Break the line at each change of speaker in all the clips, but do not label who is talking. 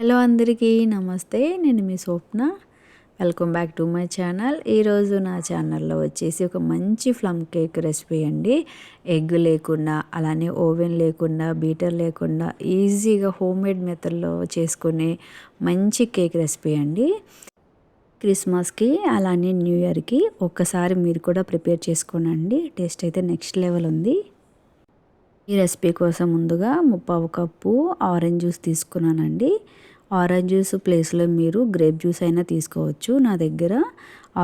Hello అందరికీ నమస్తే నేను మీ Swapna welcome back to my channel ఈరోజు నా ఛానల్లో వచ్చేసి ఒక మంచి ఫ్లమ్ కేక్ రెసిపీ అండి ఎగ్ లేకుండా అలానే ఓవెన్ లేకుండా బీటర్ లేకుండా ఈజీగా హోమ్మేడ్ మెథడ్లో చేసుకునే మంచి కేక్ రెసిపీ అండి క్రిస్మస్కి అలానే న్యూ ఇయర్కి ఒక్కసారి మీరు కూడా ప్రిపేర్ చేసుకోనండి టేస్ట్ అయితే నెక్స్ట్ లెవెల్ ఉంది ఈ రెసిపీ కోసం ముందుగా ముప్పావు కప్పు ఆరెంజ్ జ్యూస్ తీసుకున్నానండి ఆరెంజ్ జ్యూస్ ప్లేస్లో మీరు గ్రేప్ జ్యూస్ అయినా తీసుకోవచ్చు నా దగ్గర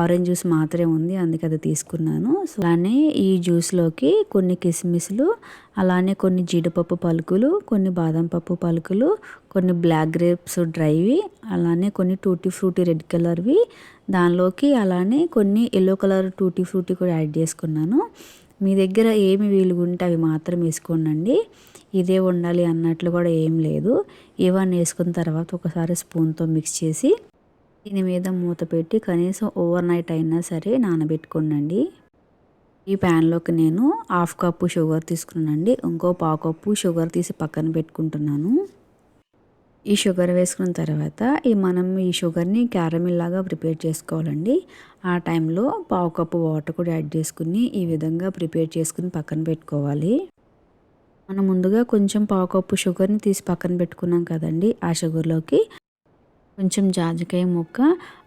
ఆరెంజ్ జ్యూస్ మాత్రమే ఉంది అందుకే అది తీసుకున్నాను సో అలానే ఈ జ్యూస్లోకి కొన్ని కిస్మిస్లు అలానే కొన్ని జీడిపప్పు పలుకులు కొన్ని బాదం పప్పు పలుకులు కొన్ని బ్లాక్ గ్రేప్స్ డ్రైవి అలానే కొన్ని టూటీ ఫ్రూటీ రెడ్ కలర్వి దానిలోకి అలానే కొన్ని ఎల్లో కలర్ టూటీ ఫ్రూటీ కూడా యాడ్ చేసుకున్నాను మీ దగ్గర ఏమి వీలుగుంటే అవి మాత్రం వేసుకోండి ఇదే ఉండాలి అన్నట్లు కూడా ఏం లేదు ఇవన్నీ వేసుకున్న తర్వాత ఒకసారి స్పూన్తో మిక్స్ చేసి దీని మీద మూత పెట్టి కనీసం ఓవర్ నైట్ అయినా సరే నానబెట్టుకోండి ఈ ప్యాన్లోకి నేను హాఫ్ కప్పు షుగర్ తీసుకున్నానండి ఇంకో పావు కప్పు షుగర్ తీసి పక్కన పెట్టుకుంటున్నాను ఈ షుగర్ వేసుకున్న తర్వాత ఈ మనం ఈ షుగర్ని క్యారమిల్ లాగా ప్రిపేర్ చేసుకోవాలండి ఆ టైంలో పావు కప్పు వాటర్ కూడా యాడ్ చేసుకుని ఈ విధంగా ప్రిపేర్ చేసుకుని పక్కన పెట్టుకోవాలి మనం ముందుగా కొంచెం పావు కప్పు షుగర్ని తీసి పక్కన పెట్టుకున్నాం కదండి ఆ షుగర్లోకి కొంచెం జాజికాయ ముక్క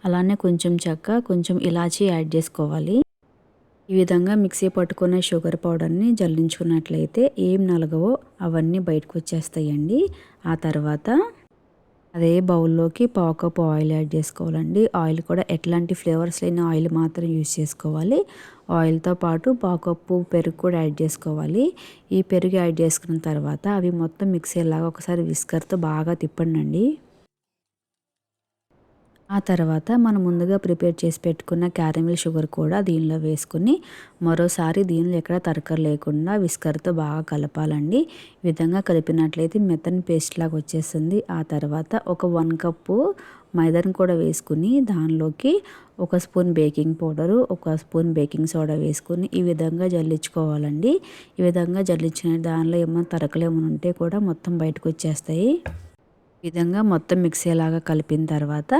అలానే కొంచెం చెక్క కొంచెం ఇలాచీ యాడ్ చేసుకోవాలి ఈ విధంగా మిక్సీ పట్టుకున్న షుగర్ పౌడర్ని జల్లించుకున్నట్లయితే ఏం నలగవో అవన్నీ బయటకు వచ్చేస్తాయండి ఆ తర్వాత అదే బౌల్లోకి పావు ఆయిల్ యాడ్ చేసుకోవాలండి ఆయిల్ కూడా ఎట్లాంటి ఫ్లేవర్స్ లేని ఆయిల్ మాత్రం యూజ్ చేసుకోవాలి ఆయిల్తో పాటు పావు కప్పు పెరుగు కూడా యాడ్ చేసుకోవాలి ఈ పెరుగు యాడ్ చేసుకున్న తర్వాత అవి మొత్తం మిక్సీ లాగా ఒకసారి విస్కర్తో బాగా తిప్పండి ఆ తర్వాత మనం ముందుగా ప్రిపేర్ చేసి పెట్టుకున్న క్యారమిల్ షుగర్ కూడా దీనిలో వేసుకుని మరోసారి దీనిలో ఎక్కడ తరకర లేకుండా విస్కర్తో బాగా కలపాలండి ఈ విధంగా కలిపినట్లయితే మెత్తని పేస్ట్ లాగా వచ్చేస్తుంది ఆ తర్వాత ఒక వన్ కప్పు మైదాను కూడా వేసుకుని దానిలోకి ఒక స్పూన్ బేకింగ్ పౌడరు ఒక స్పూన్ బేకింగ్ సోడా వేసుకుని ఈ విధంగా జల్లించుకోవాలండి ఈ విధంగా జల్లించిన దానిలో ఏమైనా తరకలు ఏమైనా ఉంటే కూడా మొత్తం బయటకు వచ్చేస్తాయి విధంగా మొత్తం మిక్సీ లాగా కలిపిన తర్వాత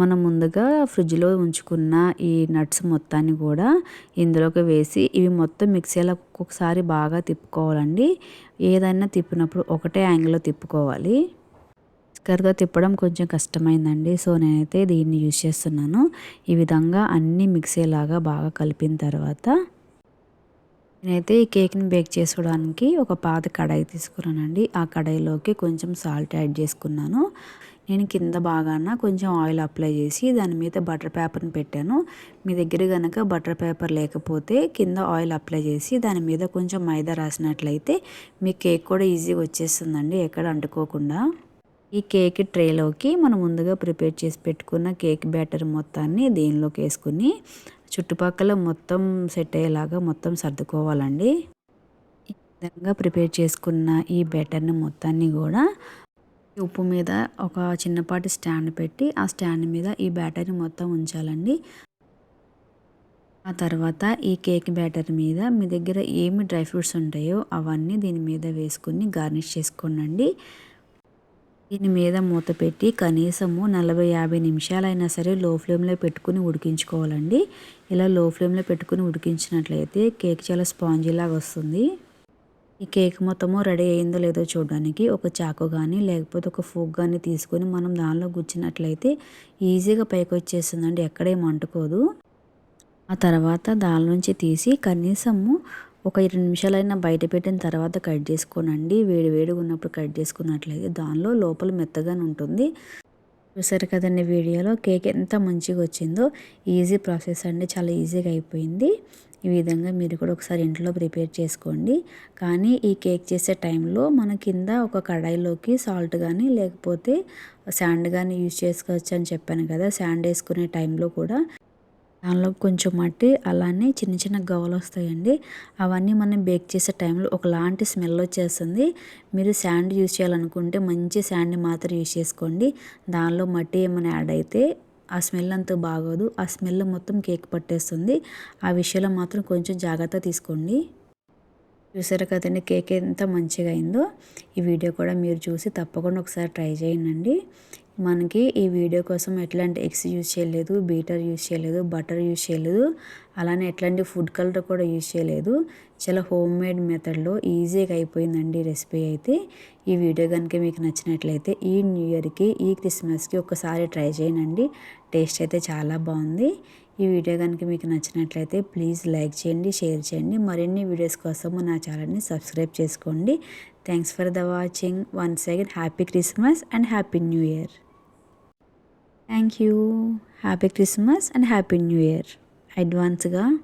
మనం ముందుగా ఫ్రిడ్జ్లో ఉంచుకున్న ఈ నట్స్ మొత్తాన్ని కూడా ఇందులోకి వేసి ఇవి మొత్తం మిక్సీలో ఒక్కొక్కసారి బాగా తిప్పుకోవాలండి ఏదైనా తిప్పినప్పుడు ఒకటే యాంగిల్లో తిప్పుకోవాలి స్టిక్కర్గా తిప్పడం కొంచెం కష్టమైందండి సో నేనైతే దీన్ని యూజ్ చేస్తున్నాను ఈ విధంగా అన్నీ మిక్సీ లాగా బాగా కలిపిన తర్వాత నేనైతే ఈ కేక్ని బేక్ చేసుకోవడానికి ఒక పాత కడాయి తీసుకున్నానండి ఆ కడాయిలోకి కొంచెం సాల్ట్ యాడ్ చేసుకున్నాను నేను కింద బాగాన కొంచెం ఆయిల్ అప్లై చేసి దాని మీద బటర్ పేపర్ని పెట్టాను మీ దగ్గర కనుక బటర్ పేపర్ లేకపోతే కింద ఆయిల్ అప్లై చేసి దాని మీద కొంచెం మైదా రాసినట్లయితే మీ కేక్ కూడా ఈజీగా వచ్చేస్తుందండి ఎక్కడ అంటుకోకుండా ఈ కేక్ ట్రేలోకి మనం ముందుగా ప్రిపేర్ చేసి పెట్టుకున్న కేక్ బ్యాటర్ మొత్తాన్ని దీనిలోకి వేసుకుని చుట్టుపక్కల మొత్తం సెట్ అయ్యేలాగా మొత్తం సర్దుకోవాలండి ఈ విధంగా ప్రిపేర్ చేసుకున్న ఈ బ్యాటర్ని మొత్తాన్ని కూడా ఉప్పు మీద ఒక చిన్నపాటి స్టాండ్ పెట్టి ఆ స్టాండ్ మీద ఈ బ్యాటర్ని మొత్తం ఉంచాలండి ఆ తర్వాత ఈ కేక్ బ్యాటర్ మీద మీ దగ్గర ఏమి డ్రై ఫ్రూట్స్ ఉంటాయో అవన్నీ దీని మీద వేసుకుని గార్నిష్ చేసుకోండి దీని మీద మూత పెట్టి కనీసము నలభై యాభై నిమిషాలైనా సరే లో ఫ్లేమ్లో పెట్టుకుని ఉడికించుకోవాలండి ఇలా లో ఫ్లేమ్లో పెట్టుకుని ఉడికించినట్లయితే కేక్ చాలా స్పాంజీ లాగా వస్తుంది ఈ కేక్ మొత్తము రెడీ అయిందో లేదో చూడడానికి ఒక చాకు కానీ లేకపోతే ఒక ఫోక్ కానీ తీసుకొని మనం దానిలో గుచ్చినట్లయితే ఈజీగా పైకి వచ్చేస్తుందండి ఎక్కడేం అంటుకోదు ఆ తర్వాత దాని నుంచి తీసి కనీసము ఒక ఇరవై నిమిషాలైనా బయట పెట్టిన తర్వాత కట్ చేసుకోనండి వేడి వేడిగా ఉన్నప్పుడు కట్ చేసుకున్నట్లయితే దానిలో లోపల మెత్తగానే ఉంటుంది చూసారు కదండి వీడియోలో కేక్ ఎంత మంచిగా వచ్చిందో ఈజీ ప్రాసెస్ అండి చాలా ఈజీగా అయిపోయింది ఈ విధంగా మీరు కూడా ఒకసారి ఇంట్లో ప్రిపేర్ చేసుకోండి కానీ ఈ కేక్ చేసే టైంలో మన కింద ఒక కడాయిలోకి సాల్ట్ కానీ లేకపోతే శాండ్ కానీ యూజ్ చేసుకోవచ్చు అని చెప్పాను కదా శాండ్ వేసుకునే టైంలో కూడా దానిలో కొంచెం మట్టి అలానే చిన్న చిన్న గవలు వస్తాయండి అవన్నీ మనం బేక్ చేసే టైంలో ఒకలాంటి స్మెల్ వచ్చేస్తుంది మీరు శాండ్ యూజ్ చేయాలనుకుంటే మంచి శాండ్ మాత్రం యూజ్ చేసుకోండి దానిలో మట్టి ఏమైనా యాడ్ అయితే ఆ స్మెల్ అంతా బాగోదు ఆ స్మెల్ మొత్తం కేక్ పట్టేస్తుంది ఆ విషయంలో మాత్రం కొంచెం జాగ్రత్త తీసుకోండి చూసారు కదండి కేక్ ఎంత మంచిగా అయిందో ఈ వీడియో కూడా మీరు చూసి తప్పకుండా ఒకసారి ట్రై చేయండి మనకి ఈ వీడియో కోసం ఎట్లాంటి ఎగ్స్ యూజ్ చేయలేదు బీటర్ యూజ్ చేయలేదు బటర్ యూజ్ చేయలేదు అలానే ఎట్లాంటి ఫుడ్ కలర్ కూడా యూజ్ చేయలేదు చాలా హోమ్ మేడ్ మెథడ్లో ఈజీగా అయిపోయిందండి రెసిపీ అయితే ఈ వీడియో కనుక మీకు నచ్చినట్లయితే ఈ న్యూ ఇయర్కి ఈ క్రిస్మస్కి ఒకసారి ట్రై చేయండి టేస్ట్ అయితే చాలా బాగుంది ఈ వీడియో కనుక మీకు నచ్చినట్లయితే ప్లీజ్ లైక్ చేయండి షేర్ చేయండి మరిన్ని వీడియోస్ కోసము నా ఛానల్ని సబ్స్క్రైబ్ చేసుకోండి Thanks for the watching. Once again, Happy Christmas and Happy New Year. Thank you. Happy Christmas and Happy New Year. Advance ga.